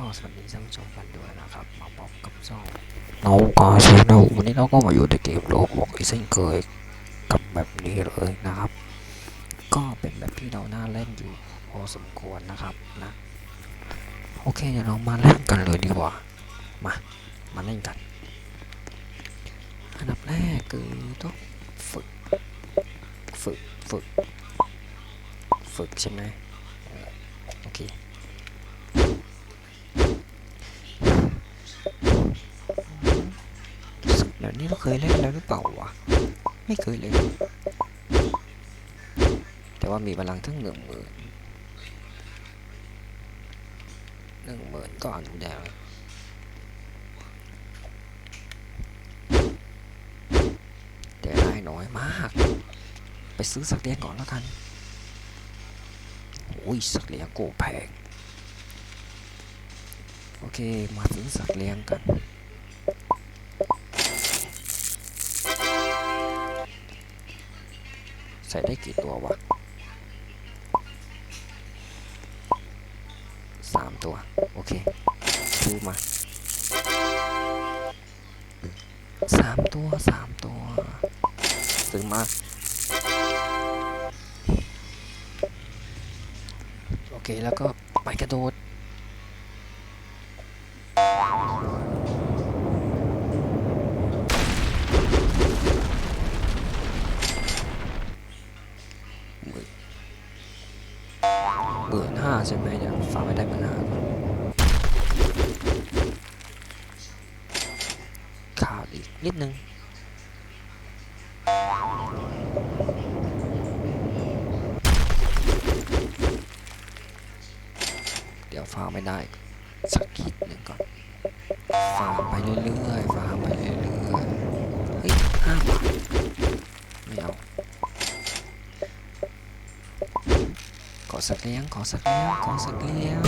ก็สวัสดีท่านผู้ชมกันด้วยนะครับ มาพบกับช่องเรากาชาแนลวันนี้เราก็มาอยู่ในเกมโลบอกอีกเช่นเคยกับแบบนี้เลยนะครับ ก็เป็นแบบที่เราน่าเล่นอยู่พอสมควรนะครับนะโอเคเดี๋ยวเรามาเล่นกันเลยดีกว่ามามาเล่นกัน อันดับแรกคือต้องฝึกฝึกฝึก ฝึกใช่ไหมโอเค เดี๋ยวนี้เราเคยเล่นแล้วหรือเปล่าวะ ไม่เคยเลย แต่ว่ามีพลังทั้งหนึ่งหมื่นหนึ่งหมื่นก็อนุแดงแต่ได้น้อยมาก ไปซื้อสักเลี้ยงก่อนแล้วกันโอ้ยสักเลี้ยงโกแพง โอเค มาซื้อสักเลี้ยงกัน ใส่ได้กี่ตัววะสามตัว โอเคซื้อมาสามตัวสามตัว ซื้อมา โอเค แล้วก็ไปกระโดด ห้าใช่ไหมเดี๋ยวฝากไว้ได้หมื่นห้านข่าวอีกนิดนึงเดี๋ยวฝากไม่ได้ ขอสักเลี้ยง ขอสักเลี้ยง ขอสักเลี้ยง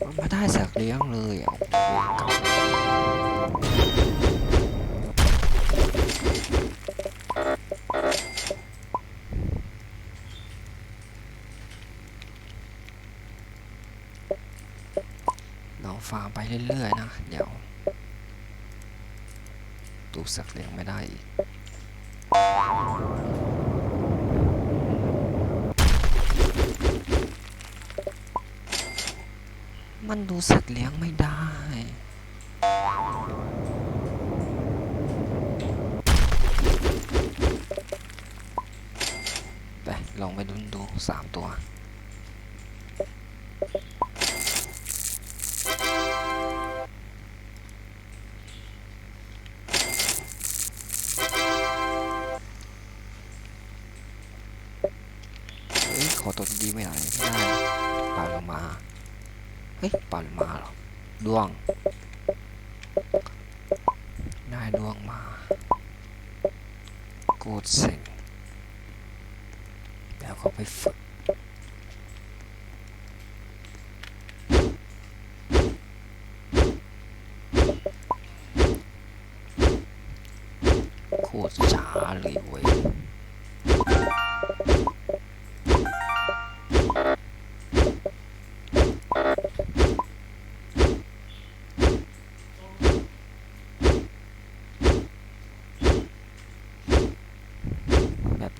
มันไม่ได้สักเลี้ยงเลยอะเวรกรรมเราฟาร์มไปเรื่อยๆนะ เดี๋ยว ตูสักเลี้ยงไม่ได้อีกมันดูสัตว์เลี้ยงไม่ได้ ไป ลองไปดูดูสามตัว อตัวดีไม่ได้ไม่ได้ปลาลงมา เฮ้ยปลาลงมาหรอ ดวง ได้ดวงมา กูดเซ็งแล้วก็ไปฝึก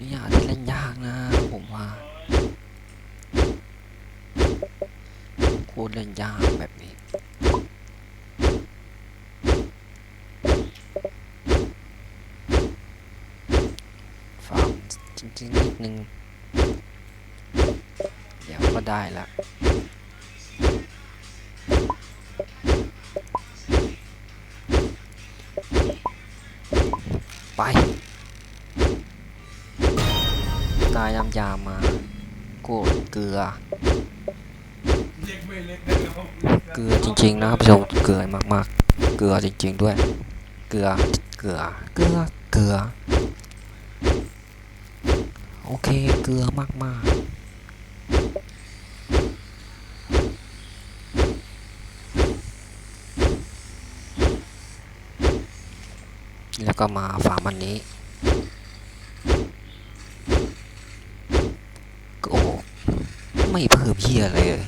นี้อาจจะเล่นยากนะผมว่าโคตรเล่นยากแบบนี้ฟาร์มจริงๆนิดนึง เดี๋ยวก็ได้ละไป น้ำยามาโกดเกลือ เกลือจริงๆนะครับผู้ชมเกลือมากๆ เกลือจริง ๆด้วย เกลือ เกลือ เกลือ เกลือ โอเค เกลือมากๆแล้วก็มาฟามันนี้ โอ้ คือเพิ่มเฮียอะไรเลย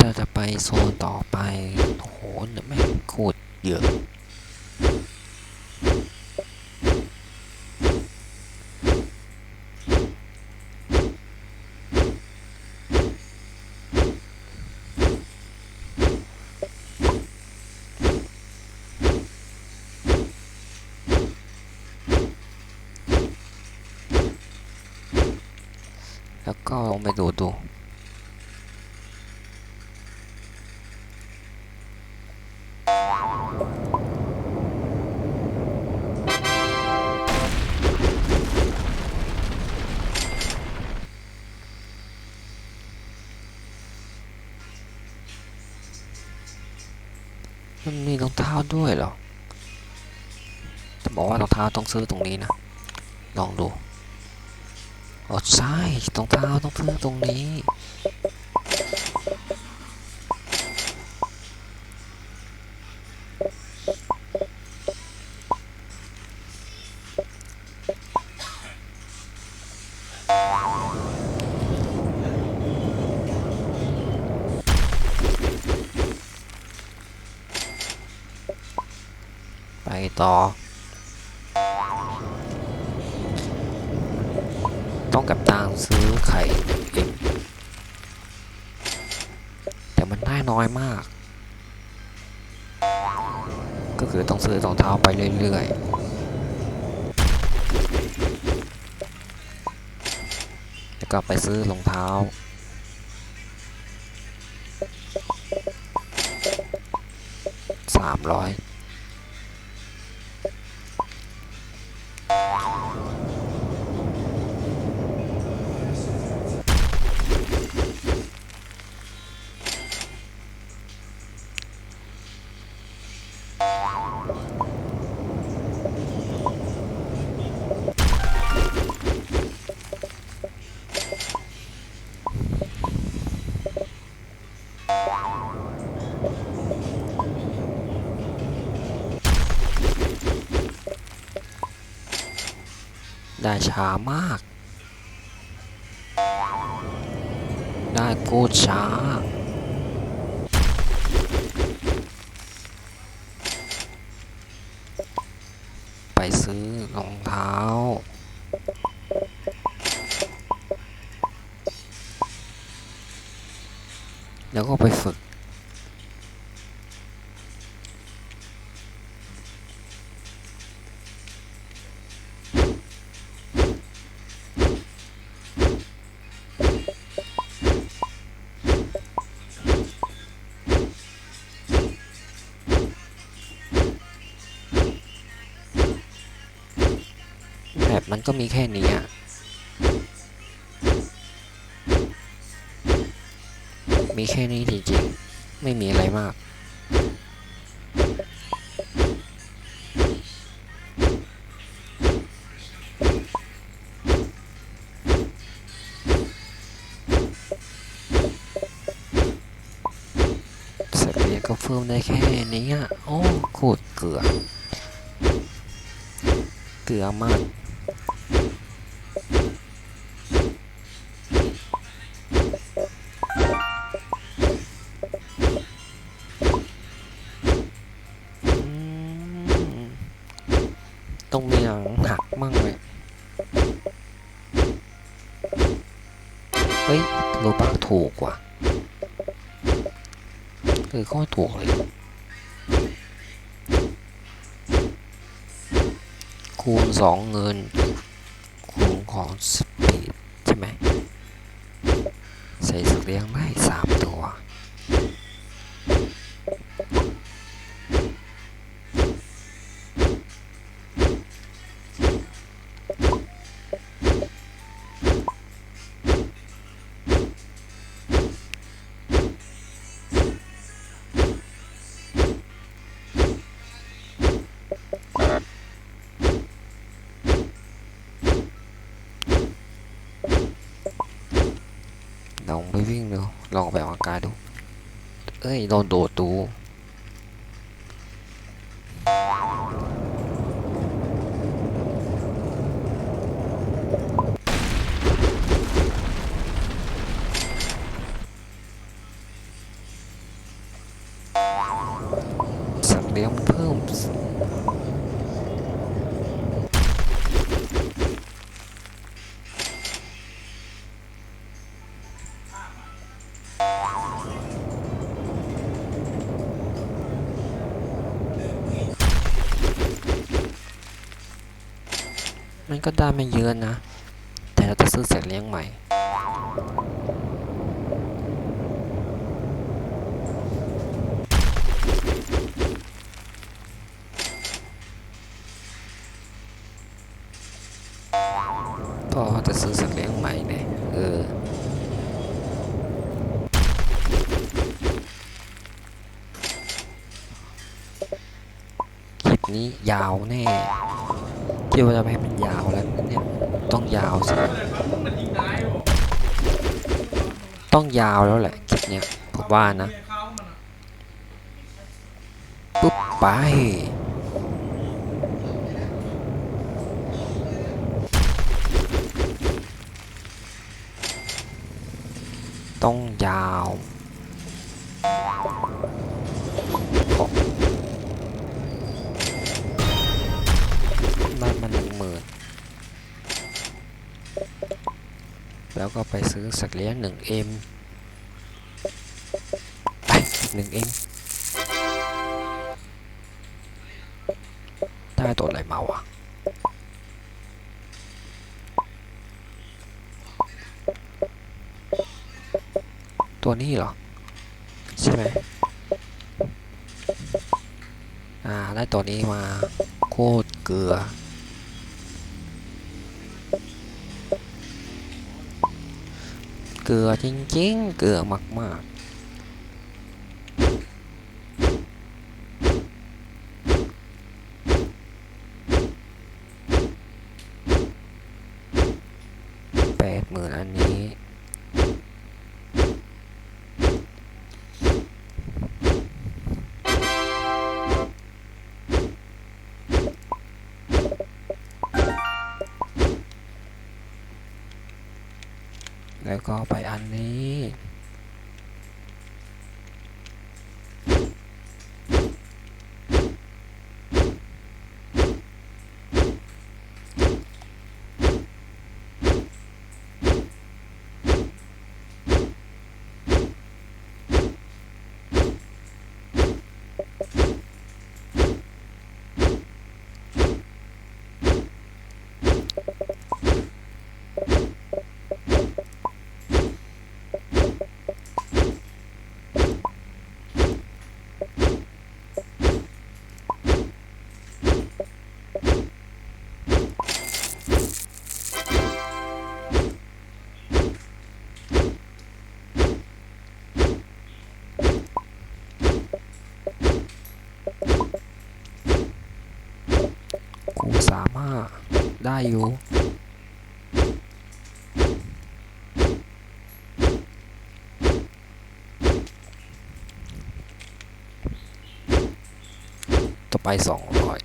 ถ้าจะไปโซนต่อไปโหเนี่ยแม่งโคตรเยอะ แล้วก็ลองไปดูดูมันมีรองเท้าด้วยเหรอจะบอกว่ารองเท้าต้องซื้อตรงนี้นะ ลองดู อ๋อใช่รองเท้าต้องซื้อตรงนี้ไปต่อ องกับตังซื้อไข่เองแต่มันได้น้อยมาก ก็คือต้องซื้อรองเท้าไปเรื่อยๆ แล้วก็ไปซื้อรองเท้าสามร้อย ได้ช้ามาก ได้โคตรช้า ไปซื้อรองเท้า แล้วก็ไปฝึก แบบมันก็มีแค่นี้อะมีแค่นี้จริงๆ ไม่มีอะไรมากสเรียก็เฟิร์มได้แค่นี้อะ โอ้โคตรเกลือ เกลือมาก เออก็ถูกเลยคูณสองเงิน คูณของสปีดใช่ไหมใส่สักเลี้ยงได้สามตัว ลองไปวิ่งดู ลองไบออกกาดู เอ้ยโดนโดดดูสัตว์เลี้ยงเพิ่ม นก็ได้ไม่เยอะนะ แต่เราจะซื้อสัตว์เลี้ยงใหม่ พ่อจะซื้อสัตว์เลี้ยงใหม่เนี่ยเออคลิปนี้ยาวแน่ คิดว่าจะให้มันยาวแล้วเนี่ยต้องยาวสิต้องยาวแล้วแหละคลิปเนี้ยผมว่านะปุ๊บไปต้องยาว แล้วก็ไปซื้อสักเลี้ยงหนึ่งเอ็มไปหนึ่งเอ็มได้ตัวอะไรมาวะตัวนี้เหรอ ใช่ไหมอ่า ได้ตัวนี้มาโคตรเกลือ เกลือจริ แล้วก็ไปอันนี้ สามารถได้อยู่ต่อไปสองร้อย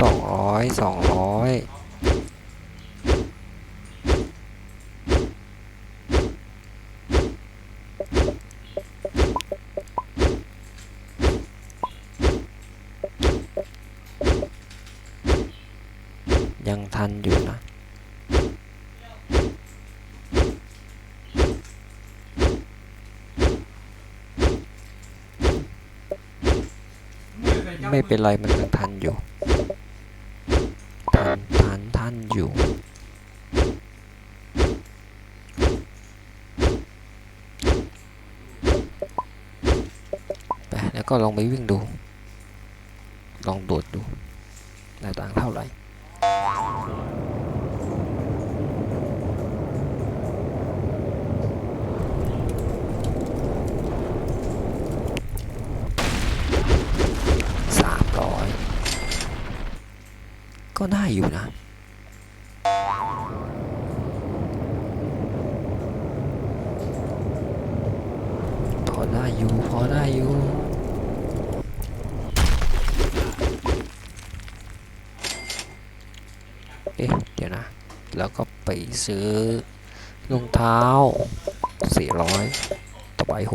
สองร้อยสองร้อยยังทันอยู่นะไม่เป็นไรมันยังทันอยู่ ทันทันอยู่ไปแล้วก็ลองไปวิ่งดู ลองโดดดูได้ตังเท่าไหร่สามร้อยก็ได้อยู่นะ พอได้อยู่ พ อได้อยู่เอ๊ะเดี๋ยวนะ แล้วก็ไปซื้อรองเท้า 400 ต่อไป 600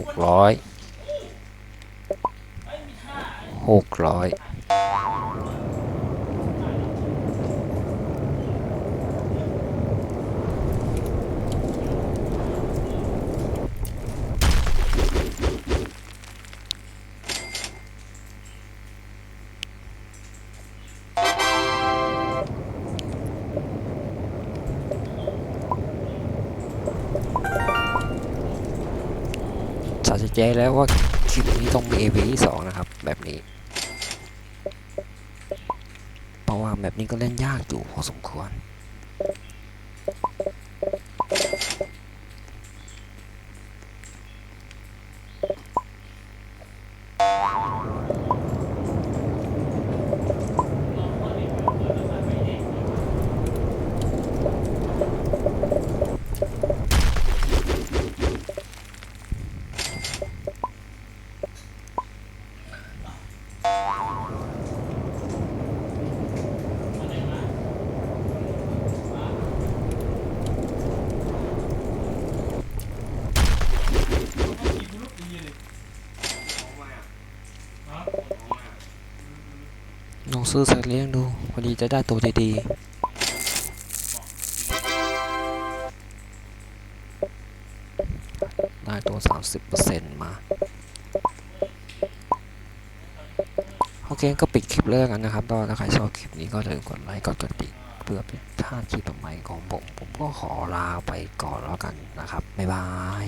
600 ใจแล้วว่าคลิปนี้ต้องมี EP ที่สองนะครับ แบบนี้ เพราะว่าแบบนี้ก็เล่นยากอยู่พอสมควร งซื้อสัตว์เลี้ยงดูพอดีจะได้ตัวดีๆ ได้ตัว 30%มา โอเคก็ปิดคลิปเลยแล้วกันนะครับก็ถ้าใครชอบคลิปนี้ก็อย่าลืมกดไลค์กดกระดิ่งเพื่อเป็นท่าคลิปต่อไปของผม ผมก็ขอลาไปก่อนแล้วกันนะครับ บ๊ายบาย